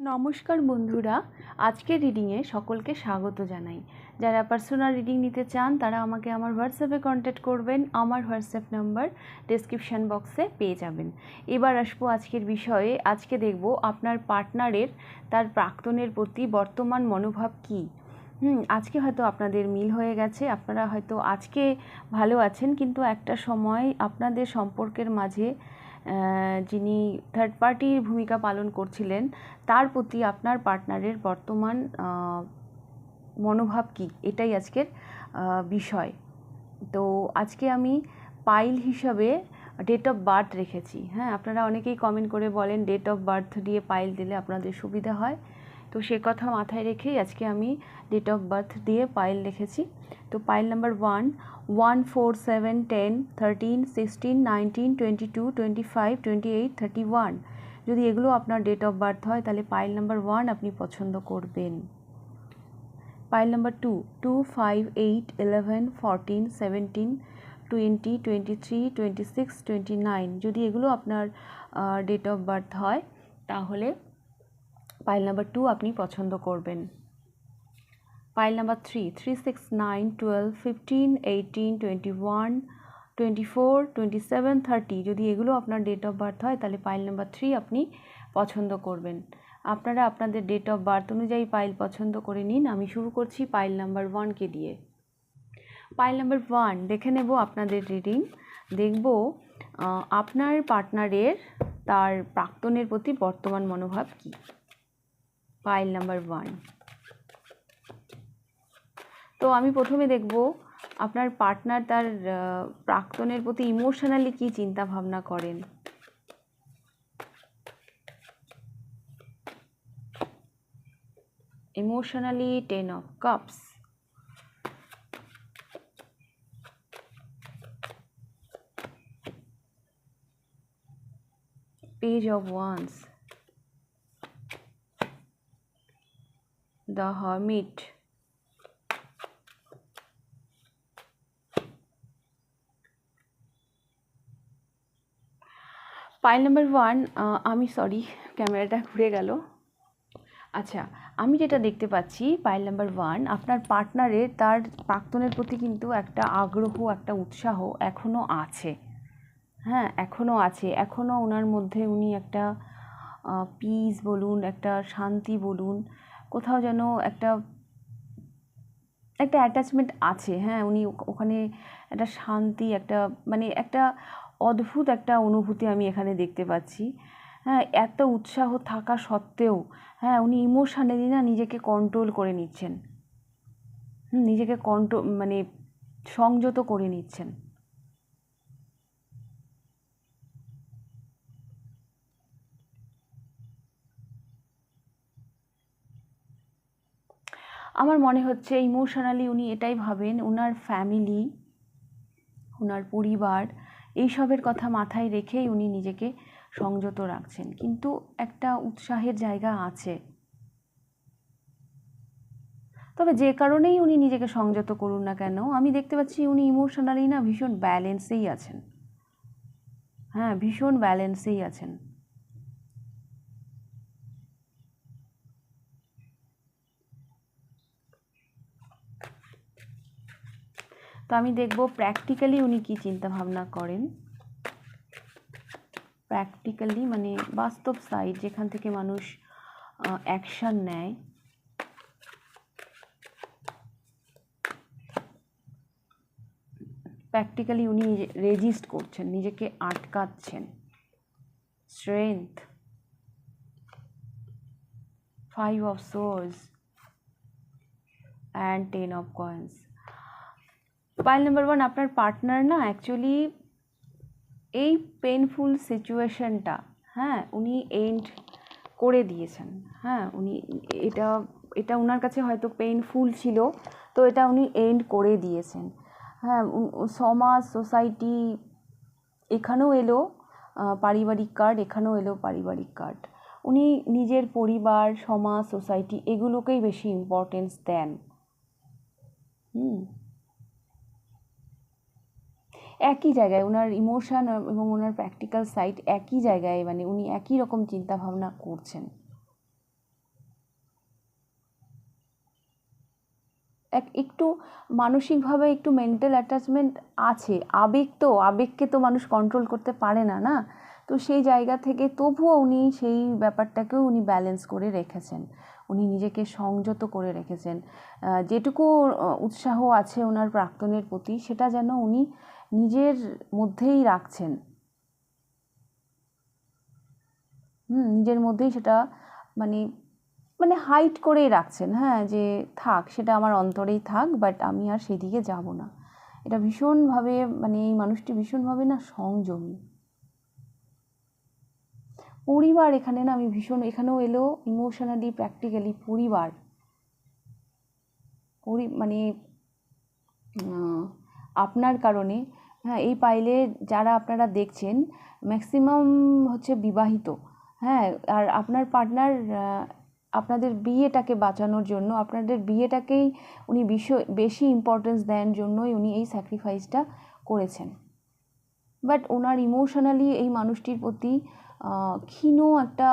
নমস্কার বন্ধুরা, আজকের রিডিংয়ে সকলকে স্বাগত জানাই। যারা পার্সোনাল রিডিং নিতে চান, তারা আমাকে আমার হোয়াটসঅ্যাপে কন্ট্যাক্ট করবেন। আমার হোয়াটসঅ্যাপ নাম্বার ডেসক্রিপশান বক্সে পেয়ে যাবেন। এবার আসব আজকের বিষয়ে। আজকে দেখব আপনার পার্টনারের তার প্রাক্তনের প্রতি বর্তমান মনোভাব কী। হুম, আজকে হয়তো আপনাদের মিল হয়ে গেছে। আপনারা হয়তো আজকে ভালো আছেন, কিন্তু একটা সময় আপনাদের সম্পর্কের মাঝে যিনি থার্ড পার্টির ভূমিকা পালন করছিলেন, তার প্রতি আপনার পার্টনারের বর্তমান মনোভাব কী? এটাই আজকের বিষয়। তো আজকে আমি পাইল হিসাবে ডেট অফ বার্থ রেখেছি। হ্যাঁ আপনারা অনেকেই কমেন্ট করে বলেন ডেট অফ বার্থ দিয়ে পাইল দিলে আপনাদের সুবিধা হয়। তো সে কথা মাথায় রেখেই আজকে আমি ডেট অফ বার্থ দিয়ে পাইল রেখেছি তো file number one one four seven ten thirteen sixteen nineteen twenty two twenty five twenty eight thirty one যদি এগুলো আপনার ডেট অফ বার্থ হয়, তাহলে পাইল নাম্বার ওয়ান আপনি পছন্দ করবেন। Pile number two two five eight eleven fourteen seventeen twenty twenty three twenty six twenty nine যদি এগুলো আপনার ডেট অফ বার্থ হয়, তাহলে পাইল নাম্বার টু আপনি পছন্দ করবেন। Pile number three three six nine twelve fifteen eighteen twenty one twenty four twenty seven thirty যদি এগুলো আপনার ডেট অফ বার্থ হয়, তাহলে পাইল নাম্বার থ্রি আপনি পছন্দ করবেন। আপনারা আপনাদের ডেট অফ বার্থ অনুযায়ী পাইল পছন্দ করে নিন। আমি শুরু করছি পাইল নাম্বার ওয়ানকে দিয়ে। পাইল নাম্বার ওয়ান দেখে নেব আপনাদের রিডিং দেখব আপনার পার্টনারের তার প্রাক্তনের প্রতি বর্তমান মনোভাব কী। পাইল নাম্বার ওয়ান তো আমি প্রথমে দেখব আপনার পার্টনার তার প্রাক্তনের প্রতি ইমোশনালি কী চিন্তা ভাবনা করেন। Emotionally ten of cups page of wands the hermit. Pile number one আমি সরি ক্যামেরাটা ঘুরে গেল। আচ্ছা আমি যেটা দেখতে পাচ্ছি পাইল নাম্বার ওয়ান আপনার পার্টনারের তার প্রাক্তনের প্রতি কিন্তু একটা আগ্রহ, একটা উৎসাহ এখনও আছে। হ্যাঁ এখনও আছে। এখনও ওনার মধ্যে উনি একটা পিস বলুন, একটা শান্তি বলুন কোথাও যেন একটা একটা অ্যাটাচমেন্ট আছে হ্যাঁ? উনি ওখানে একটা শান্তি, একটা মানে একটা অদ্ভুত একটা অনুভূতি আমি এখানে দেখতে পাচ্ছি। হ্যাঁ এত উৎসাহ থাকা সত্ত্বেও হ্যাঁ উনি ইমোশনালি না নিজেকে কন্ট্রোল করে নিচ্ছেন। নিজেকে কন্ট্রোল মানে সংযত করে নিচ্ছেন। আমার মনে হচ্ছে ইমোশনালি উনি এটাই ভাবেন ওনার ফ্যামিলি ওনার পরিবার, এইসবের কথা মাথায় রেখেই উনি নিজেকে সংযত রাখছেন। কিন্তু একটা উৎসাহের জায়গা আছে। তবে যে কারণেই উনি নিজেকে সংযত করুন না কেন, আমি দেখতে পাচ্ছি উনি ইমোশনালি না ভীষণ ব্যালেন্সেই আছেন। হ্যাঁ ভীষণ ব্যালেন্সেই আছেন। তো আমি দেখব প্র্যাকটিক্যালি উনি কী চিন্তা ভাবনা করেন। প্র্যাকটিক্যালি মানে বাস্তব সাইড যেখান থেকে মানুষ অ্যাকশান নেয়। প্র্যাকটিক্যালি উনি রেজিস্ট করছেন, নিজেকে আটকাচ্ছেন। Strength five of swords and ten of coins pile number one আপনার পার্টনার না অ্যাকচুয়ালি এই পেনফুল সিচুয়েশনটা হ্যাঁ উনি এন্ড করে দিয়েছেন। হ্যাঁ উনি এটা এটা ওনার কাছে হয়তো পেইনফুল ছিল, তো এটা উনি এন্ড করে দিয়েছেন। হ্যাঁ সমাজ সোসাইটি এখানেও এলো পারিবারিক কার্ড এখানেও এলো পারিবারিক কার্ড উনি নিজের পরিবার, সমাজ সোসাইটি এগুলোকেই বেশি ইম্পর্টেন্স দেন। হুম। একই জায়গায় ওনার ইমোশান এবং ওনার প্র্যাকটিক্যাল সাইট একই জায়গায় মানে উনি একই রকম চিন্তাভাবনা করছেন। এক, একটু মানসিকভাবে একটু মেন্টাল অ্যাটাচমেন্ট আছে। আবেগ তো, আবেগকে তো মানুষ কন্ট্রোল করতে পারে না না? তো সেই জায়গা থেকে তবুও উনি সেই ব্যাপারটাকেও উনি ব্যালেন্স করে রেখেছেন। উনি নিজেকে সংযত করে রেখেছেন। যেটুকু উৎসাহ আছে ওনার প্রাক্তনের প্রতি, সেটা যেন উনি নিজের মধ্যেই রাখছেন। হুম, নিজের মধ্যেই সেটা মানে মানে হাইট করেই রাখছেন হ্যাঁ যে থাক, সেটা আমার অন্তরেই থাক বাট আমি আর সেদিকে যাব না। এটা ভীষণভাবে মানে এই মানুষটি ভীষণভাবে না সংযমী। পরিবার এখানে না, আমি ভীষণ, এখানেও এলো ইমোশনালি প্র্যাকটিক্যালি পরিবার। পরি মানে আপনার কারণে হ্যাঁ এই পাইলে যারা আপনারা দেখছেন ম্যাক্সিমাম হচ্ছে বিবাহিত হ্যাঁ আর আপনার পার্টনার আপনাদের বিয়েটাকে বাঁচানোর জন্য, আপনাদের বিয়েটাকেই উনি বিষয় বেশি ইম্পর্টেন্স দেন জন্যই উনি এই স্যাক্রিফাইসটা করেছেন। বাট ওনার ইমোশনালি এই মানুষটির প্রতি ক্ষীণ একটা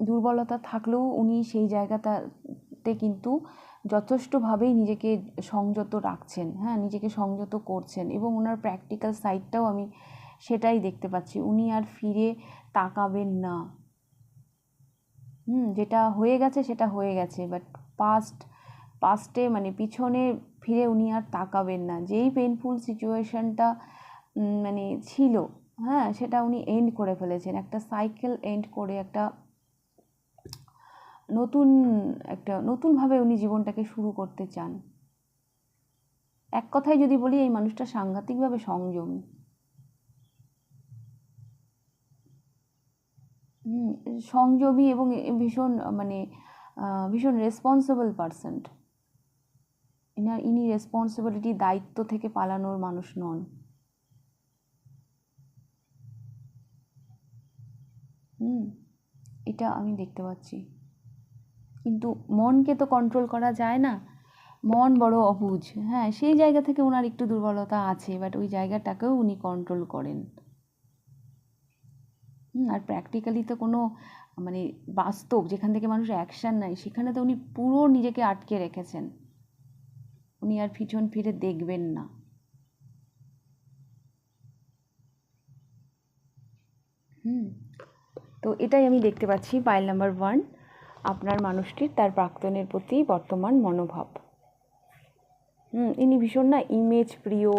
দুর্বলতা থাকলেও উনি সেই জায়গাটাতে কিন্তু যথেষ্টভাবেই নিজেকে সংযত রাখছেন হ্যাঁ নিজেকে সংযত করছেন এবং ওনার প্র্যাকটিক্যাল সাইডটাও আমি সেটাই দেখতে পাচ্ছি। উনি আর ফিরে তাকাবেন না। হুম, যেটা হয়ে গেছে সেটা হয়ে গেছে বাট পাস্ট পাস্টে মানে পিছনে ফিরে উনি আর তাকাবেন না। যেই পেনফুল সিচুয়েশনটা মানে ছিল হ্যাঁ সেটা উনি এন্ড করে ফেলেছেন। একটা সাইকেল এন্ড করে, একটা নতুন একটা, নতুনভাবে উনি জীবনটাকে শুরু করতে চান। এক কথায় যদি বলি, এই মানুষটা সাংঘাতিকভাবে সংযমী। সংযমী এবং ভীষণ মানে ভীষণ রেসপন্সিবল পারসন ইনার, ইনি রেসপন্সিবিলিটি দায়িত্ব থেকে পালানোর মানুষ নন। হুম, এটা আমি দেখতে পাচ্ছি। কিন্তু মনকে তো কন্ট্রোল করা যায় না। মন বড় অবুঝ। হ্যাঁ সেই জায়গা থেকে ওনার একটু দুর্বলতা আছে বাট ওই জায়গাটাকেও উনি কন্ট্রোল করেন। আর প্র্যাকটিক্যালি তো কোনো মানে বাস্তব, যেখান থেকে মানুষ অ্যাকশান নেয়, সেখানে তো উনি পুরো নিজেকে আটকে রেখেছেন। উনি আর পিছন ফিরে দেখবেন না। হুম, তো এটাই আমি দেখতে পাচ্ছি পাইল নাম্বার ওয়ান আপনার মানুষটির তার প্রাক্তনের প্রতি বর্তমান মনোভাব। হুম, ইনি ভীষণ না ইমেজ প্রিয়,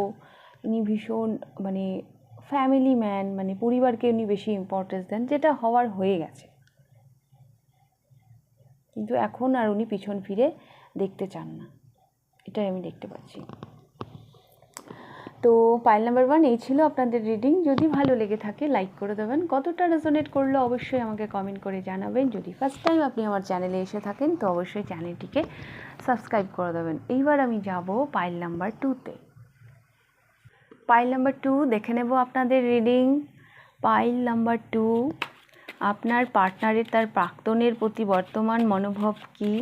ইনি ভীষণ মানে ফ্যামিলি ম্যান মানে পরিবারকে উনি বেশি ইম্পর্টেন্স দেন, যেটা হওয়ার হয়ে গেছে। কিন্তু এখন আর উনি পিছন ফিরে দেখতে চান না। এটাই আমি দেখতে পাচ্ছি। তো পাইল নাম্বার ওয়ান এই ছিল আপনাদের রিডিং যদি ভালো লেগে থাকে লাইক করে দেবেন। কতটা রেজোনেট করল অবশ্যই আমাকে কমেন্ট করে জানাবেন। যদি ফার্স্ট টাইম আপনি আমার চ্যানেলে এসে থাকেন, তো অবশ্যই চ্যানেলটিকে সাবস্ক্রাইব করে দেবেন। এইবার আমি যাব পাইল নাম্বার টুতে পাইল নাম্বার টু দেখে নেব আপনাদের রিডিং পাইল নাম্বার টু আপনার পার্টনারের তার প্রাক্তনের প্রতি বর্তমান মনোভাব কী?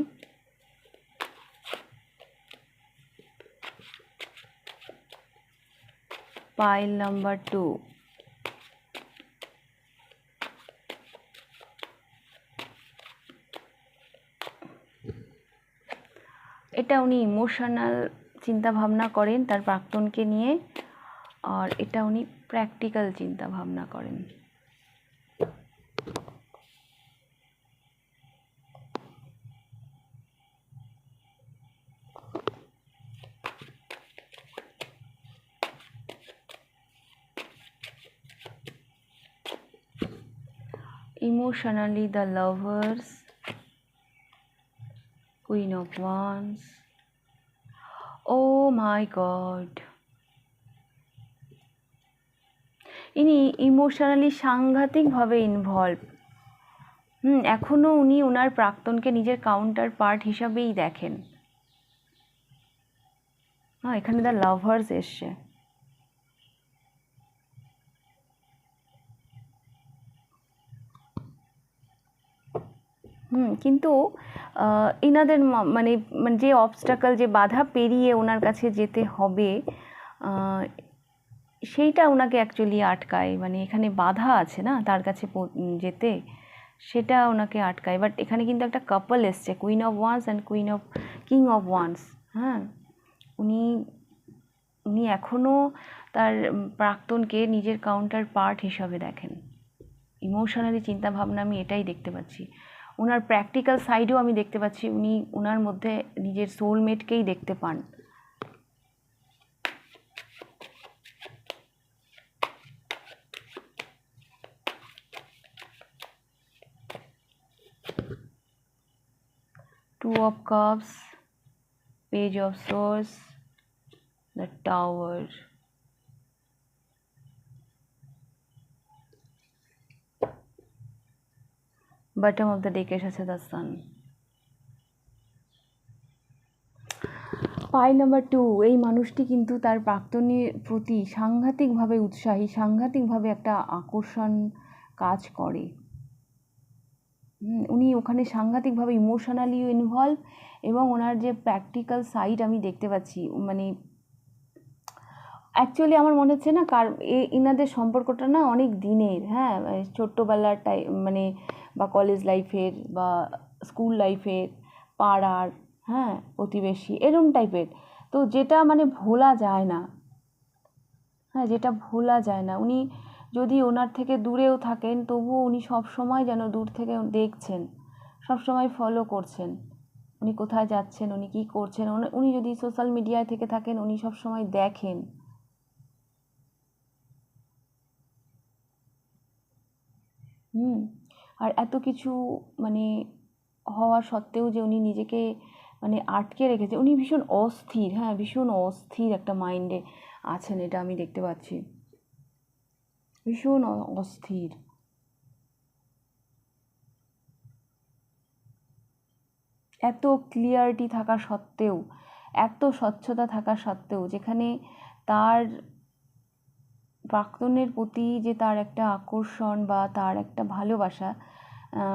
পাইল নাম্বার টু এটা উনি ইমোশনাল চিন্তা ভাবনা করেন তার প্রাক্তনকে নিয়ে, আর এটা উনি প্র্যাকটিক্যাল চিন্তা ভাবনা করেন। Emotionally, the lovers, queen of wands. Oh my god. ইনি ইমোশনালি সাংঘাতিকভাবে ইনভলভ হুম এখনও উনি ওনার প্রাক্তনকে নিজের কাউন্টার পার্ট হিসাবেই দেখেন। হ্যাঁ এখানে দ্য লাভার্স এসছে। হুম কিন্তু আহ, ইনাদের মানে মানে যে অবস্টাকল যে বাধা পেরিয়ে ওনার কাছে যেতে হবে সেইটা ওনাকে অ্যাকচুয়ালি আটকায়। মানে এখানে বাধা আছে না তার কাছে যেতে সেটা ওনাকে আটকায়। বাট এখানে কিন্তু একটা কাপল এসছে queen of wands and queen of king of wands হ্যাঁ? উনি উনি এখনও তার প্রাক্তনকে নিজের কাউন্টার পার্ট হিসাবে দেখেন। ইমোশনালি চিন্তাভাবনা আমি এটাই দেখতে পাচ্ছি। ওনার প্র্যাকটিক্যাল সাইডেও আমি দেখতে পাচ্ছি। উনি ওনার মধ্যে নিজের সোলমেটকেই দেখতে পান। Two of cups, page of swords, the tower. Bottom of the deck এসেছে the sun pile number two, এই মানুষটি কিন্তু তার প্রাক্তনের প্রতি সাংঘাতিকভাবে উৎসাহী, সাংঘাতিকভাবে একটা আকর্ষণ কাজ করে। উনি ওখানে সাংঘাতিকভাবে ইমোশনালিও ইনভলভ এবং ওনার যে প্র্যাকটিক্যাল সাইড আমি দেখতে পাচ্ছি মানে অ্যাকচুয়ালি আমার মনে হচ্ছে না কার এনাদের সম্পর্কটা না অনেক দিনের হ্যাঁ ছোট্টবেলার টাই মানে বা কলেজ লাইফের বা স্কুল লাইফের পাড়ার হ্যাঁ প্রতিবেশী, এরম টাইপের তো যেটা মানে ভোলা যায় না। হ্যাঁ যেটা ভোলা যায় না। উনি যদি ওনার থেকে দূরেও থাকেন, তবুও উনি সব সময় যেন দূর থেকে দেখছেন, সব সময় ফলো করছেন। উনি কোথায় যাচ্ছেন, উনি কী করছেন, উনি- যদি সোশ্যাল মিডিয়ায় থেকে থাকেন, উনি সব সময় দেখেন। হুম। আর এত কিছু মানে হওয়া সত্ত্বেও যে উনি নিজেকে মানে আটকে রেখেছে, উনি ভীষণ অস্থির হ্যাঁ ভীষণ অস্থির একটা মাইন্ডে আছেন এটা আমি দেখতে পাচ্ছি। ভীষণ অস্থির। এত ক্লিয়ারিটি থাকা সত্ত্বেও, এত স্বচ্ছতা থাকা সত্ত্বেও যেখানে তার প্রাক্তনের প্রতি যে তার একটা আকর্ষণ বা তার একটা ভালোবাসা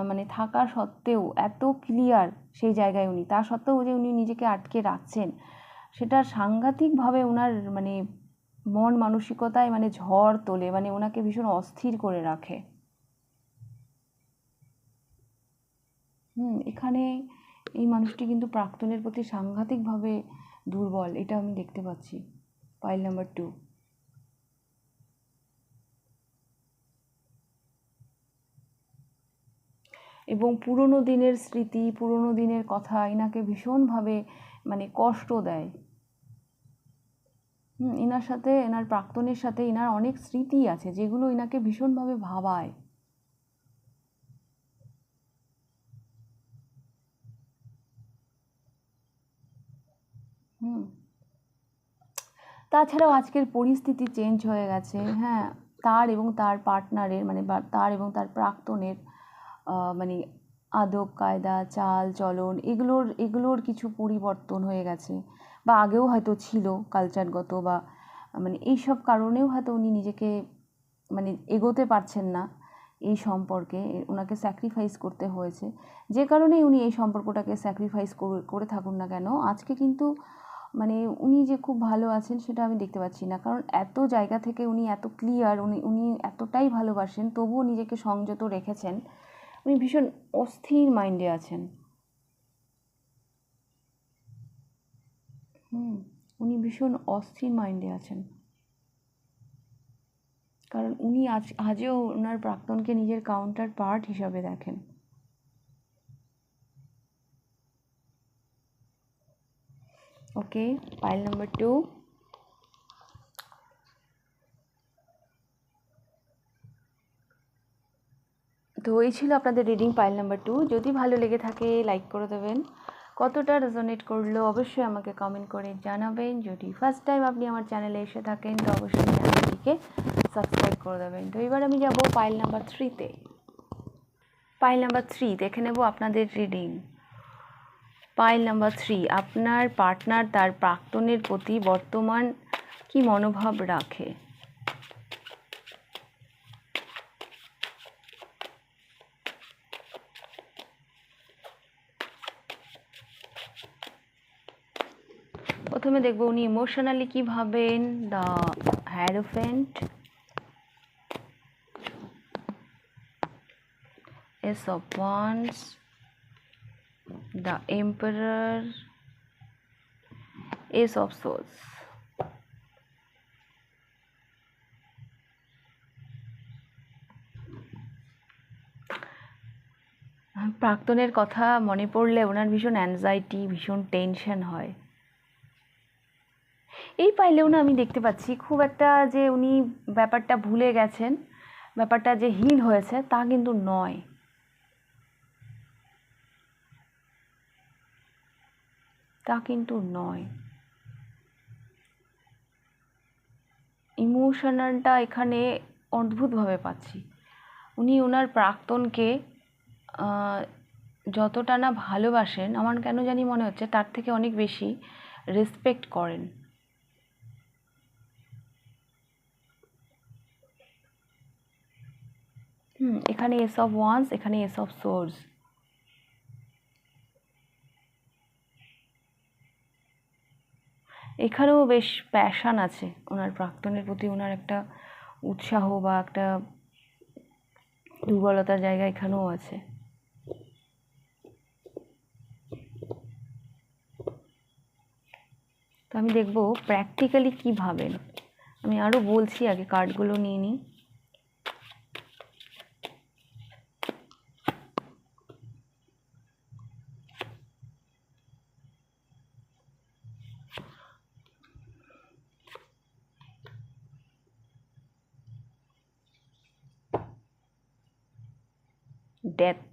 মানে থাকা সত্ত্বেও এত ক্লিয়ার সেই জায়গায় উনি। তা সত্ত্বেও যে উনি নিজেকে আটকে রাখছেন, সেটা সাংঘাতিকভাবে ওনার মানে মন মানসিকতায় মানে ঝড় তোলে মানে ওনাকে ভীষণ অস্থির করে রাখে। হুম, এখানে এই মানুষটি কিন্তু প্রাক্তনের প্রতি সাংঘাতিকভাবে দুর্বল, এটা আমি দেখতে পাচ্ছি। পাইল নাম্বার টু এবং পুরনো দিনের স্মৃতি, পুরনো দিনের কথা এনাকে ভীষণভাবে মানে কষ্ট দেয়। হুম এনার সাথে এনার প্রাক্তনের সাথে এনার অনেক স্মৃতি আছে যেগুলো এনাকে ভীষণভাবে ভাবায়। হুম। তাছাড়াও আজকের পরিস্থিতি চেঞ্জ হয়ে গেছে। হ্যাঁ তার এবং তার পার্টনারের মানে তার এবং তার প্রাক্তনের মানে আদব, কায়দা, চাল, চলন এগুলোর এগুলোর কিছু পরিবর্তন হয়ে গেছে। বা আগেও হয়তো ছিল কালচারগত বা মানে এইসব কারণেও হয়তো উনি নিজেকে মানে এগোতে পারছেন না এই সম্পর্কে। ওনাকে স্যাক্রিফাইস করতে হয়েছে। যে কারণেই উনি এই সম্পর্কটাকে স্যাক্রিফাইস করে থাকুন না কেন, আজকে কিন্তু মানে উনি যে খুব ভালো আছেন সেটা আমি দেখতে পাচ্ছি না। কারণ এত জায়গা থেকে উনি এত ক্লিয়ার উনি উনি এতটাই ভালোবাসেন, তবুও নিজেকে সংযত রেখেছেন। উনি ভীষণ অস্থির মাইন্ডে আছেন। হুম, উনি ভীষণ অস্থির মাইন্ডে আছেন। কারণ উনি আজ, আজও ওনার প্রাক্তনকে নিজের কাউন্টার পার্ট হিসাবে দেখেন। ওকে পাইল নাম্বার টু তো এই ছিল আপনাদের রিডিং পাইল নাম্বার টু যদি ভালো লেগে থাকে লাইক করে দেবেন। কতটা রেজোনেট করল, অবশ্যই আমাকে কমেন্ট করে জানাবেন। যদি ফার্স্ট টাইম আপনি আমার চ্যানেলে এসে থাকেন, তো অবশ্যই চ্যানেলটিকে সাবস্ক্রাইব করে দেবেন। তো এবার আমি যাব পাইল নাম্বার থ্রিতে পাইল নাম্বার থ্রি দেখে নেব আপনাদের রিডিং পাইল নাম্বার থ্রি আপনার পার্টনার তার প্রাক্তনের প্রতি বর্তমান কি মনোভাব রাখে? প্রথমে দেখব উনি ইমোশনালি কি ভাবেন? The hierophant ace of wands the emperor ace of swords প্রাক্তনের কথা মনে পড়লে ওনার ভীষণ অ্যাংজাইটি ভীষণ টেনশন হয়। এই পাইলেও না আমি দেখতে পাচ্ছি খুব একটা যে উনি ব্যাপারটা ভুলে গেছেন, ব্যাপারটা যে হিল হয়েছে তা কিন্তু নয়। তা কিন্তু নয়। ইমোশনালটা এখানে অদ্ভুতভাবে পাচ্ছি। উনি ওনার প্রাক্তনকে যতটা না ভালোবাসেন, আমার কেন জানি মনে হচ্ছে তার থেকে অনেক বেশি রেসপেক্ট করেন। হুম, এখানে এস অফ ওয়ান্স এখানে এস অফ সোর্স এখানেও বেশ প্যাশান আছে, ওনার প্রাক্তনের প্রতি ওনার একটা উৎসাহ বা একটা দুর্বলতার জায়গা এখানেও আছে। তো আমি দেখব প্র্যাকটিক্যালি কী ভাবেন। আমি আরও বলছি, আগে কার্ডগুলো নিয়ে নিই। Death.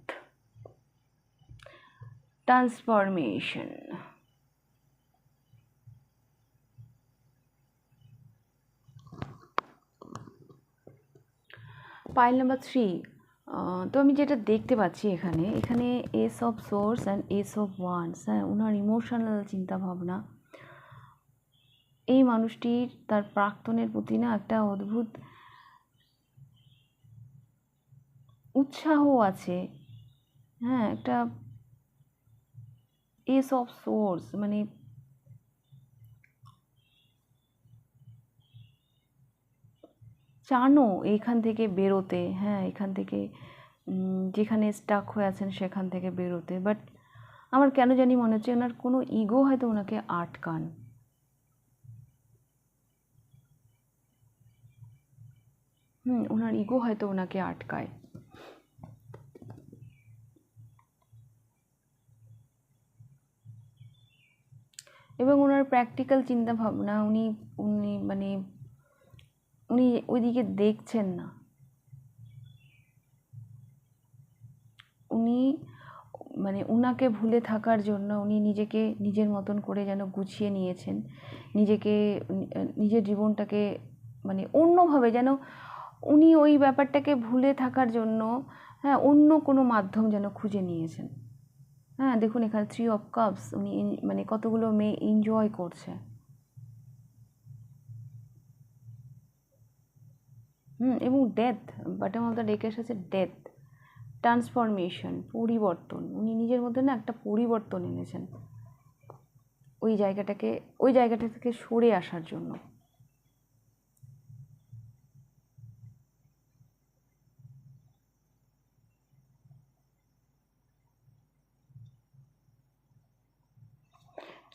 Transformation. Pile number three তো আমি যেটা দেখতে পাচ্ছি এখানে এখানে ace of swords and ace of wands হ্যাঁ ওনার ইমোশনাল চিন্তাভাবনা। এই মানুষটির তার প্রাক্তনের প্রতি না একটা অদ্ভুত উৎসাহ আছে। হ্যাঁ একটা এস অফ সোর্স মানে চানো এইখান থেকে বেরোতে হ্যাঁ এখান থেকে যেখানে স্টাক হয়ে আছেন সেখান থেকে বেরোতে। বাট আমার কেন জানি মনে হচ্ছে ওনার কোনো ইগো হয়তো ওনাকে আটকান। হুম, ওনার ইগো হয়তো ওনাকে আটকায়। এবং ওনার প্র্যাকটিক্যাল চিন্তা ভাবনা উনি উনি মানে উনি ওইদিকে দেখছেন না। উনি মানে উনাকে ভুলে থাকার জন্য উনি নিজেকে নিজের মতন করে যেন গুছিয়ে নিয়েছেন। নিজেকে, নিজের জীবনটাকে মানে অন্যভাবে যেন উনি ওই ব্যাপারটাকে ভুলে থাকার জন্য হ্যাঁ অন্য কোনো মাধ্যম যেন খুঁজে নিয়েছেন। হ্যাঁ দেখুন, এখানে থ্রি অফ কাপস উনি মানে কতগুলো মেয়ে এনজয় করছে। হুম, এবং ডেথ বাটম অফ দ্য ডেকে এসেছে ডেথ ট্রান্সফরমেশন পরিবর্তন। উনি নিজের মধ্যে না একটা পরিবর্তন এনেছেন। ওই জায়গাটাকে, ওই জায়গাটা থেকে সরে আসার জন্য।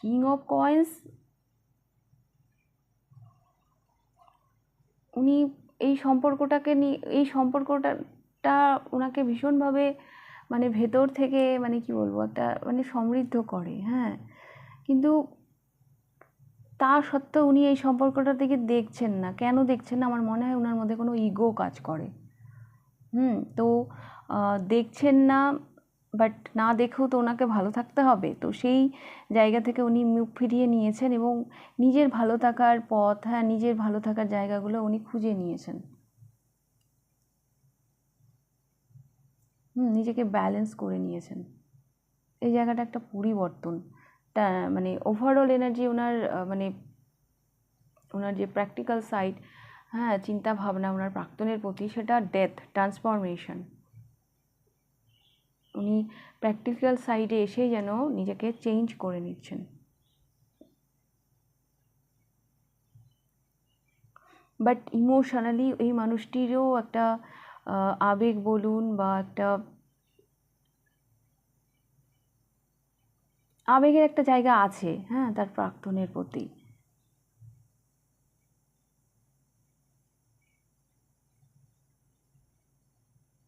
কিং অফ কয়েন্স উনি এই সম্পর্কটাকে নিয়ে এই সম্পর্কটা ওনাকে ভীষণভাবে মানে ভেতর থেকে মানে কি বলব, একটা মানে সমৃদ্ধ করে হ্যাঁ। কিন্তু তা সত্ত্বেও উনি এই সম্পর্কটা থেকে দেখছেন না। কেন দেখছেন না? আমার মনে হয় ওনার মধ্যে কোনো ইগো কাজ করে। হুম, তো দেখছেন না বাট না দেখেও তো ওনাকে ভালো থাকতে হবে। তো সেই জায়গা থেকে উনি মুখ ফিরিয়ে নিয়েছেন এবং নিজের ভালো থাকার পথ হ্যাঁ নিজের ভালো থাকার জায়গাগুলো উনি খুঁজে নিয়েছেন। হুম, নিজেকে ব্যালেন্স করে নিয়েছেন। এই জায়গাটা একটা পরিবর্তন। মানে ওভারঅল এনার্জি ওনার মানে ওনার যে প্র্যাকটিক্যাল সাইড হ্যাঁ চিন্তা ভাবনা ওনার প্রাক্তনের প্রতি সেটা ডেথ ট্রান্সফরমেশন উনি প্র্যাকটিক্যাল সাইডে এসেই যেন নিজেকে চেঞ্জ করে নিচ্ছেন। বাট ইমোশনালি এই মানুষটিরও একটা আবেগ বলুন বা একটা আবেগের একটা জায়গা আছে হ্যাঁ তার প্রাক্তনের প্রতি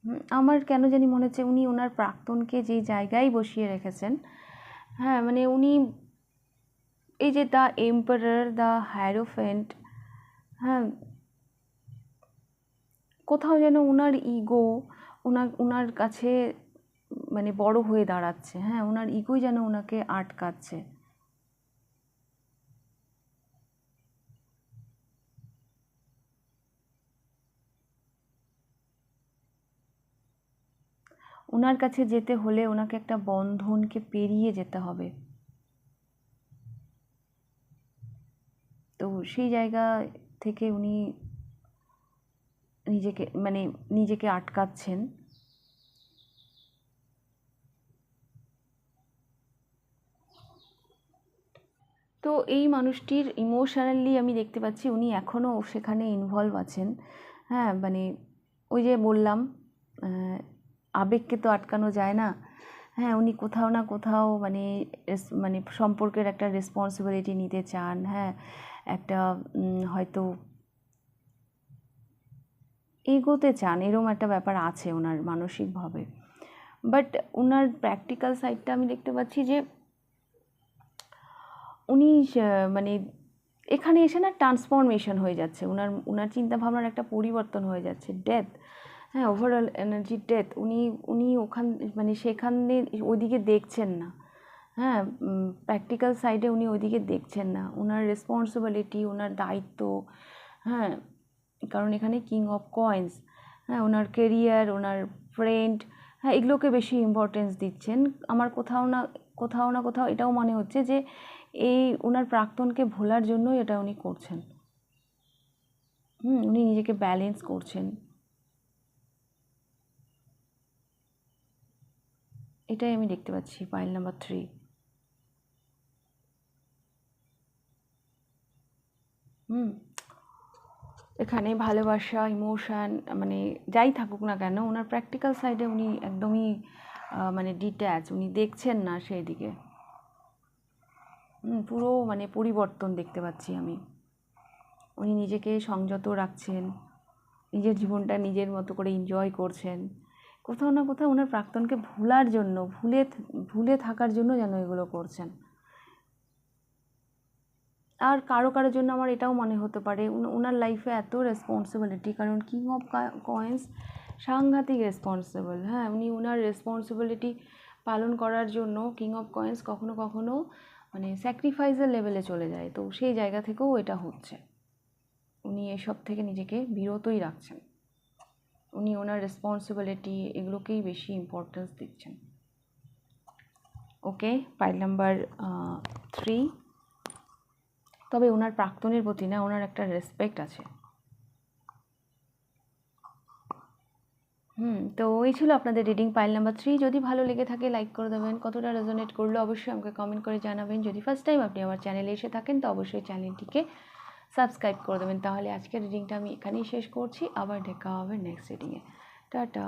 হুম, আমার কেন জানি মনে হচ্ছে উনি ওনার প্রাক্তনকে যেই জায়গায় বসিয়ে রেখেছেন হ্যাঁ মানে উনি এই যে দ্য এম্পারার, দ্য হ্যারোফেন্ট হ্যাঁ কোথাও যেন ওনার ইগো ওনার ওনার কাছে মানে বড় হয়ে দাঁড়াচ্ছে হ্যাঁ ওনার ইগোই যেন ওনাকে আটকাচ্ছে। ওনার কাছে যেতে হলে ওনাকে একটা বন্ধনকে পেরিয়ে যেতে হবে। তো সেই জায়গা থেকে উনি নিজেকে মানে নিজেকে আটকাচ্ছেন। তো এই মানুষটির ইমোশনালি আমি দেখতে পাচ্ছি উনি এখনও সেখানে ইনভলভ আছেন। হ্যাঁ মানে ওই যে বললাম আবেগকে তো আটকানো যায় না। হ্যাঁ উনি কোথাও না কোথাও মানে মানে সম্পর্কের একটা রেসপন্সিবিলিটি নিতে চান। হ্যাঁ একটা হয়তো এগোতে চান। এরম একটা ব্যাপার আছে ওনার মানসিকভাবে। বাট ওনার প্র্যাকটিক্যাল সাইডটা আমি দেখতে পাচ্ছি যে উনি মানে এখানে এসে না ট্রান্সফরমেশন হয়ে যাচ্ছে। ওনার ওনার চিন্তাভাবনার একটা পরিবর্তন হয়ে যাচ্ছে। ডেথ হ্যাঁ ওভারঅল এনার্জি ডেথ উনি উনি ওখান মানে সেখানে ওইদিকে দেখছেন না। হ্যাঁ প্র্যাকটিক্যাল সাইডে উনি ওইদিকে দেখছেন না। ওনার রেসপন্সিবিলিটি ওনার দায়িত্ব হ্যাঁ কারণ এখানে কিং অফ কয়েন্স হ্যাঁ ওনার কেরিয়ার ওনার ফ্রেন্ড হ্যাঁ এগুলোকে বেশি ইম্পর্টেন্স দিচ্ছেন। আমার কোথাও না কোথাও না কোথাও এটাও মনে হচ্ছে যে, এই ওনার প্রাক্তনকে ভোলার জন্যই এটা উনি করছেন। হুম, উনি নিজেকে ব্যালেন্স করছেন। এটাই আমি দেখতে পাচ্ছি পাইল নাম্বার থ্রি হুম। এখানে ভালোবাসা ইমোশান মানে যাই থাকুক না কেন ওনার প্র্যাকটিক্যাল সাইডে উনি একদমই মানে ডিট্যাচ উনি দেখছেন না সেই দিকে হুম, পুরো মানে পরিবর্তন দেখতে পাচ্ছি আমি। উনি নিজেকে সংযত রাখছেন নিজের জীবনটা নিজের মতো করে এনজয় করছেন। কোথাও না কোথাও ওনার প্রাক্তনকে ভুলার জন্য, ভুলে ভুলে থাকার জন্য যেন এগুলো করছেন। আর কারও কারও জন্য আমার এটাও মনে হতে পারে ওনার লাইফে এত রেসপন্সিবিলিটি কারণ কিং অফ কয়েন্স সাংঘাতিক রেসপন্সিবল হ্যাঁ উনি ওনার রেসপন্সিবিলিটি পালন করার জন্য কিং অফ কয়েন্স কখনো কখনো মানে স্যাক্রিফাইসের লেভেলে চলে যায়। তো সেই জায়গা থেকেও এটা হচ্ছে। উনি এসব থেকে নিজেকে বিরতই রাখছেন। উনি ওনার রেসপন্সিবিলিটি এগুলোকেই বেশি ইম্পর্টেন্স দিচ্ছেন। ওকে পাইল নাম্বার থ্রি তবে ওনার প্রাক্তনের প্রতি না ওনার একটা রেসপেক্ট আছে। হুম, তো এই ছিল আপনাদের রিডিং পাইল নাম্বার থ্রি যদি ভালো লেগে থাকে লাইক করে দেবেন। কতটা রেজোনেট করল, অবশ্যই আমাকে কমেন্ট করে জানাবেন। যদি ফার্স্ট টাইম আপনি আমার চ্যানেলে এসে থাকেন, তো অবশ্যই চ্যানেলটিকে সাবস্ক্রাইব করে দেবেন। তাহলে আজকের রিডিংটা আমি এখানেই শেষ করছি। আবার দেখা হবে নেক্সট রিডিংয়ে টাটা।